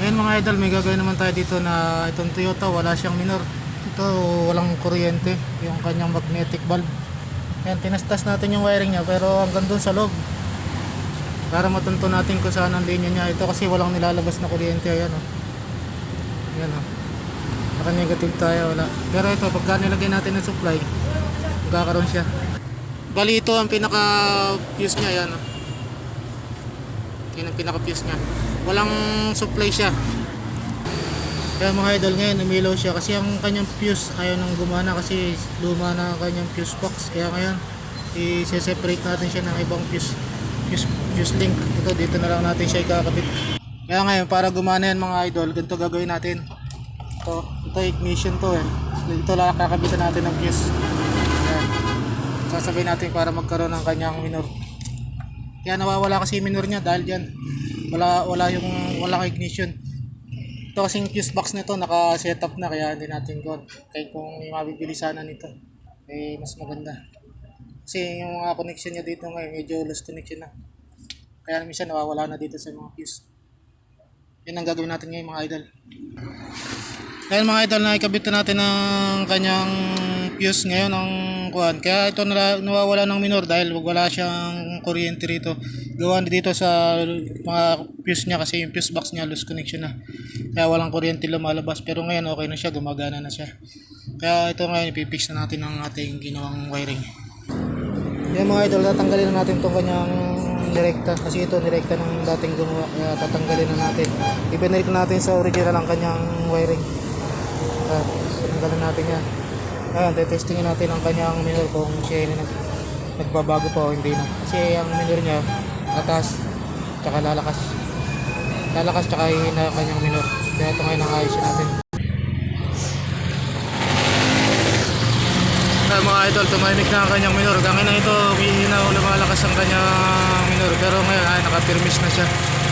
Ngayon mga idol, may gagawin naman tayo dito na itong Toyota, wala siyang minor. Ito, walang kuryente, yung kanyang magnetic valve. Ayan, tinastas natin yung wiring niya, pero hanggang doon sa loob. Para matunto natin kung saan ang linya niya. Ito kasi walang nilalabas na kuryente, ayan o. Ayan o. Naka-negative tayo, wala. Pero ito, pagka nilagay natin ng supply, magkakaroon siya. Bali ito ang pinaka-fuse niya, ayan o. Yan ang pinaka-fuse niya. Walang supply siya. Kaya mga idol ngayon, umilaw siya kasi ang kanyang fuse ayaw nang gumana kasi luma na ang kanyang fuse box. Kaya ngayon, i-separate natin siya ng ibang fuse, fuse, fuse link. Ito, dito na lang natin siya ikakabit. Kaya ngayon, para gumana yan mga idol, ganito gagawin natin. Ito, ito ignition to eh. Ito lang kakabitan natin ng fuse. Ayan. Sasabay natin para magkaroon ng kanyang minor. Kaya nawawala kasi yung minor niya dahil diyan wala wala yung wala kang ignition. Ito kasing fuse box nito naka-setup na kaya hindi natin gawin. Kaya kung may mabibili sana nito, eh mas maganda. Kasi yung mga connection niya dito ngayon medyo loose connection na. Kaya minsan nawawala na dito sa mga fuse. Yan ang gagawin natin ngayon mga idol. Ngayon mga idol, nakikabit na natin ng kanyang fuse ngayon ang kuhan. Kaya ito nala, nawawala ng minor dahil wala siyang kuryente rito. Gawa dito sa mga fuse niya kasi yung fuse box niya loose connection na. Kaya walang kuryente lumalabas. Pero ngayon okay na siya, gumagana na siya. Kaya ito ngayon ipipix na natin ang ating ginawang wiring. Yan mga idol, tatanggalin na natin itong kanyang direkta kasi ito direkta ng dating gumawa kaya tatanggalin na natin ibinalik natin sa original ang kanyang wiring at tanggalin natin yan ngayon tetestingin natin ang kanyang minor kung siya ay nag, nagbabago pa o hindi na kasi ang minor niya atas tsaka lalakas lalakas tsaka hihina ang kanyang minor kaya ito ngayon ang ayusin natin Kaya mga idol, tumahimik na ang kanyang minor. Hanggang na ito, humihina o lumalakas ang kanyang minor. Pero ngayon, ay, nakapirmis na siya.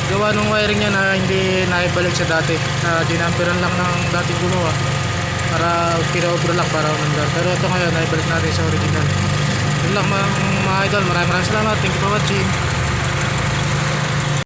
Gawa nung wiring niya na hindi naibalik sa dati. Na dinamperan lang ng dating gumawa. Para pina-overlock para umandar. Pero ito ngayon, naibalik natin sa original. Yun lang mga, mga idol. Maraming maraming salamat. Thank you for watching.